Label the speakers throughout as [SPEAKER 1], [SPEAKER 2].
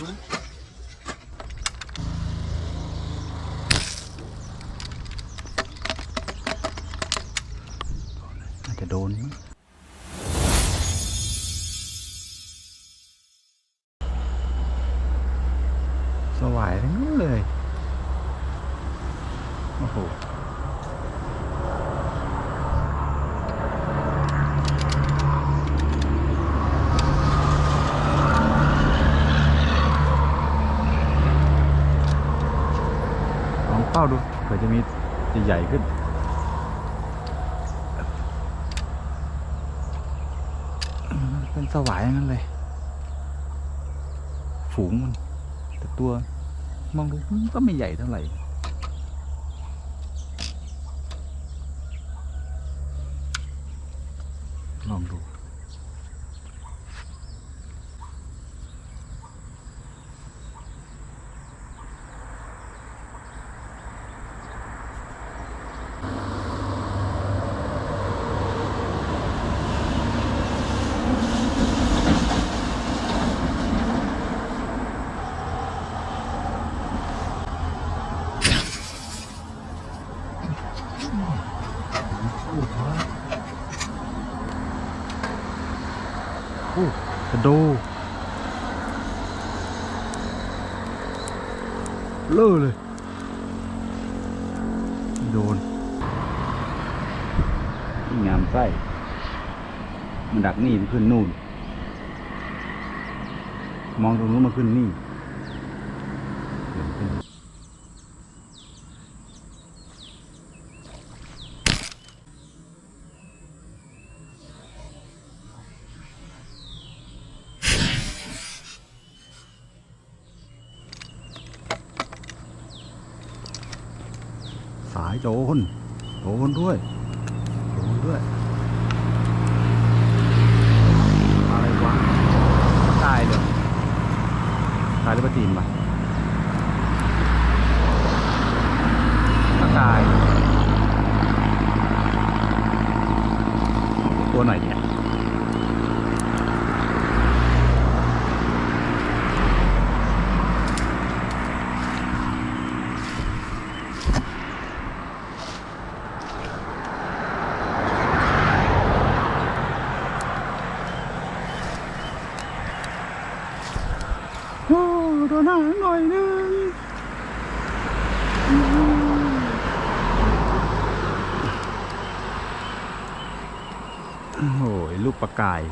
[SPEAKER 1] รู้
[SPEAKER 2] อาจจะโดนสวายทั้งนั้นเลย โอ้โห ลองเป้าดูเผื่อจะมีใหญ่ขึ้น เป็นสวายอย่างนั้นเลย ฝูงมันแต่ตัวมองดูก็ไม่ใหญ่เท่าไหร่ลองดู โอ้กระโดเลอะเลย โดนงามไส้มันดักนี่มันขึ้นนู่น มองตรงนู้นมาขึ้นนี่เดี๋ยวขึ้นสาย โจรโจรด้วยโจรด้วย อะไรวะตายเลยตายหรือปล่าจีนปะตาย ตัวไหนี่ยโอ้ตัวหน้าหน่อยนึง โอ้ยลูกปลากาย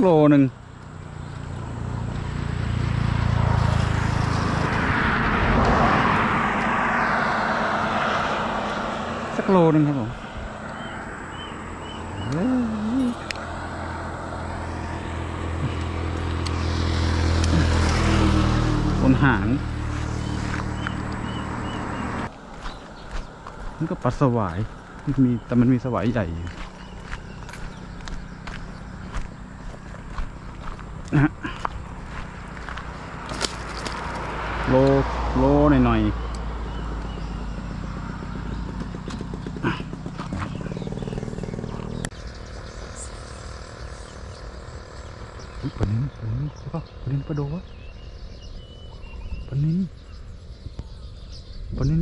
[SPEAKER 2] โลหนึ่งสักโลหนึ่งครับผมเฮ้ยบนหาง มันก็ปลาสวายมันมีแต่มันมีสวายใหญ่อยู่นะฮะโลโลหน่อยหน่อยๆปนินปนินใช่ปะปนินปลาโดวะปลานิน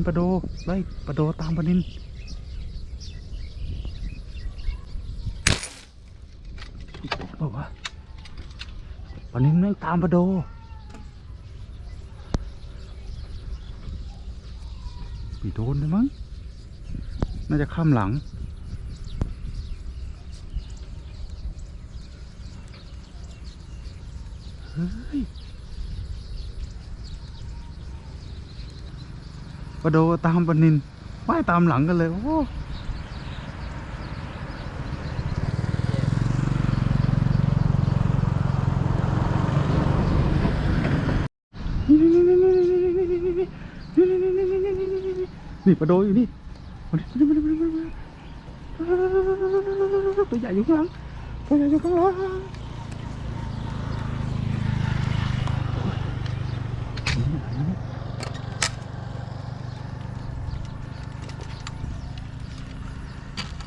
[SPEAKER 2] ปลาโดไล่ปลาโดตามปลานินบอกว่าปลานินแม่งตามปลาโดปีโดนเลยมั้งน่าจะข้ามหลังเฮ้ย ปลาโดตามปลานินว่ายตามหลังกันเลย โอ้นี่ปลาโดอยู่นี่มาดิมาดิมาดิมาดิมาดิตัวใหญ่อยู่ข้างหลังตัวใหญ่อยู่ข้างหลัง โ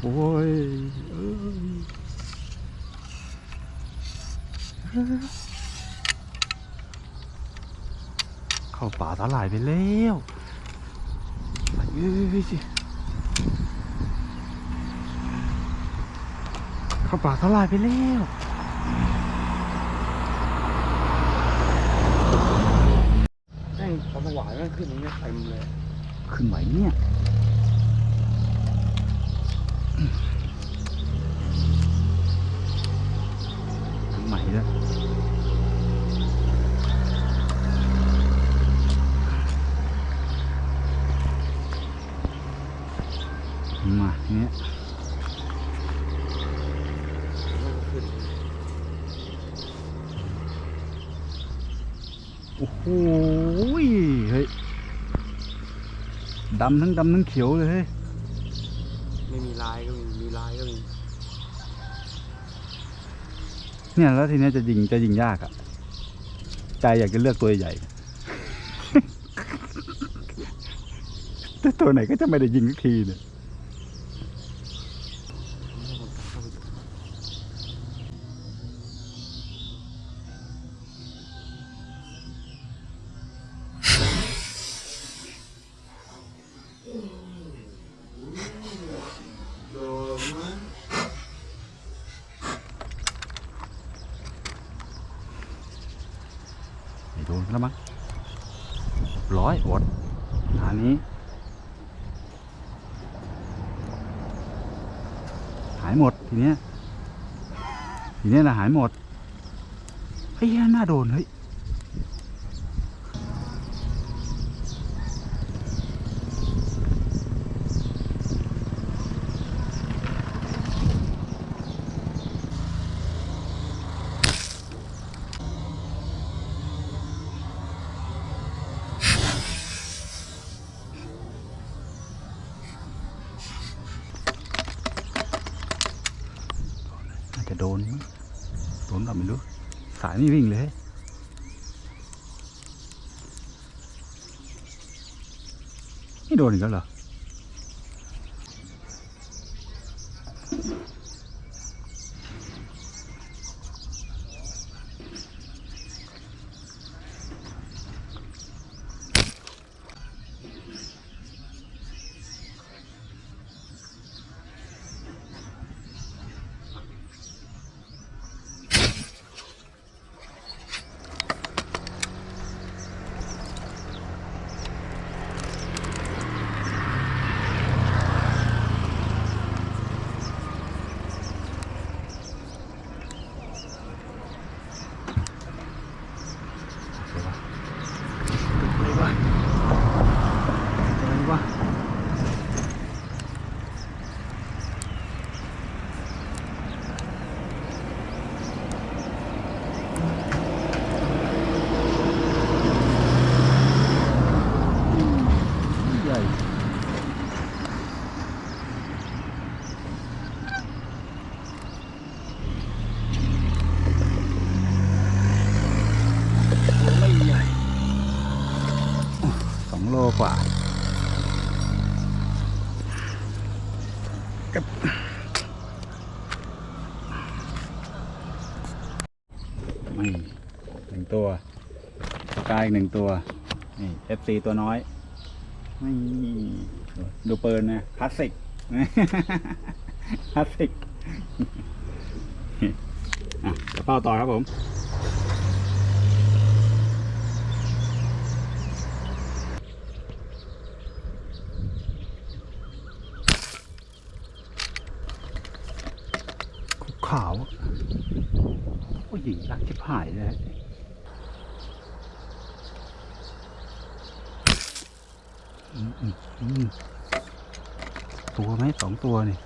[SPEAKER 2] อ้ยเอ้ยเข้าป่าสาหร่ายไปแล้วไปเอ้ยสิเข้าป่าสาหร่ายไปแล้ว
[SPEAKER 1] แม่งปลาสวายแม่งขึ้นตรงเนี้ยเต็มเลย
[SPEAKER 2] ขึ้นไหวเนี่ยขึ้นไหวแล้วมาเนี่ย
[SPEAKER 1] แม่งขึ้น
[SPEAKER 2] โอ้โหเฮ้ยดำทั้งดำทั้งเขียวเลยเฮ้ย
[SPEAKER 1] ไม่มีลายก็มีมีลายก็มี
[SPEAKER 2] เนี่ยแล้วทีเนี้ยจะยิงจะยิงยากอะใจอยากจะเลือกตัวใหญ่ แต่ตัวไหนก็จะไม่ได้ยิงสักทีเนี่ย แล้วมั้งร้อยอดอันนี้ หายหมดทีเนี้ยทีเนี้ยนะหายหมดเฮ้ยน่าโดนเฮ้ย อาจจะโดนมั้งโดนเราไม่รู้ สายไม่วิ่งเลย ไม่โดนอีกแล้วเหรอ อะไรวะอะไรวะใหญ่
[SPEAKER 1] ไม่ใหญ่
[SPEAKER 2] สองโล กว่าไม่หนึ่งตัวปากาอีกหนึ่งตัว นี่ FC ตัวน้อยไม่ดูเปืนนะคลาสสิกคลาสสิกอะเดี๋ยวเป้าต่อครับผม คุกขาวโอ้ยหญิงรักชิบ หายเลยตัวไหมสองตัวนี่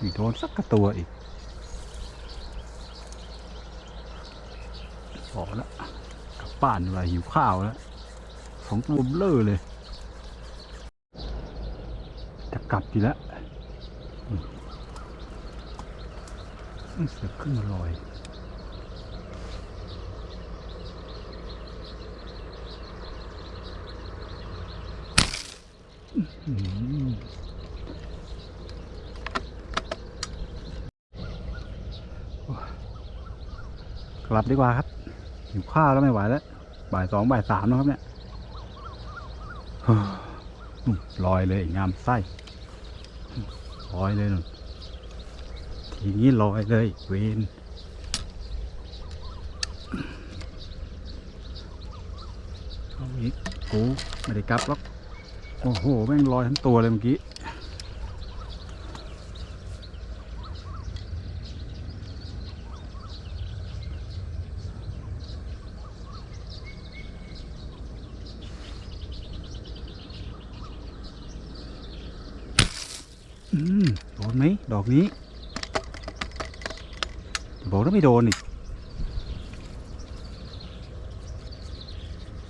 [SPEAKER 2] มีโดนสักกระตัวอีกพอแล้วกลับบ้านดีกว่าหิวข้าวแล้วสองตัวเบลอเลย จะกลับอยู่แล้ว เสือขึ้นมาลอยกลับดีกว่าครับหิวข้าวแล้วไม่ไหวแล้ว บ่ายสองบ่ายสามแล้วครับเนี่ยลอยเลยงามไส้ลอยเลยนู่น ทีนี้ลอยเลยเวนเอาอีกกูไม่ได้กลับหรอกโอ้โห แม่งลอยทั้งตัวเลยเมื่อกี้อืมโดนไหมดอกนี้ กว่าไม่โดนอีก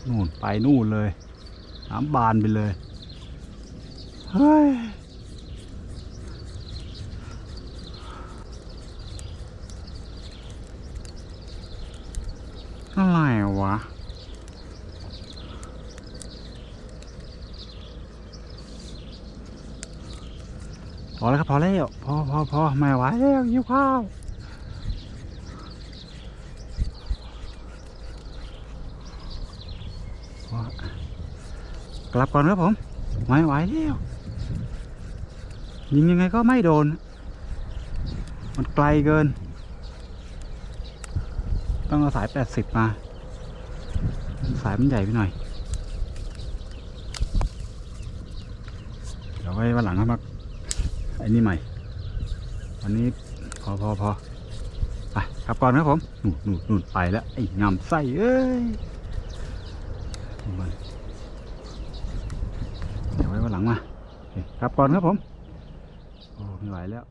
[SPEAKER 2] นู่นไปนู่นเลยน้ำบานไปเลยเฮ้ยอะไรวะพอแล้วครับพอแล้วพอพอพอไม่ไหวแล้วหิวข้าว กลับก่อนครับผมไม่ไหวแล้วยิงยังไงก็ไม่โดน มันไกลเกิน ต้องเอาสายแปดสิบมา สายมันใหญ่ไปหน่อย เดี๋ยวไว้วันหลังครับมาไอ้นี่ใหม่ วันนี้พอพอพอไปกลับก่อนครับผมนู่นนู่นนู่นไปแล้ว ไอ้งามไส้เอ้ยมัน หลังมา ครับก่อนครับผม โอ้ไม่ไหวแล้ว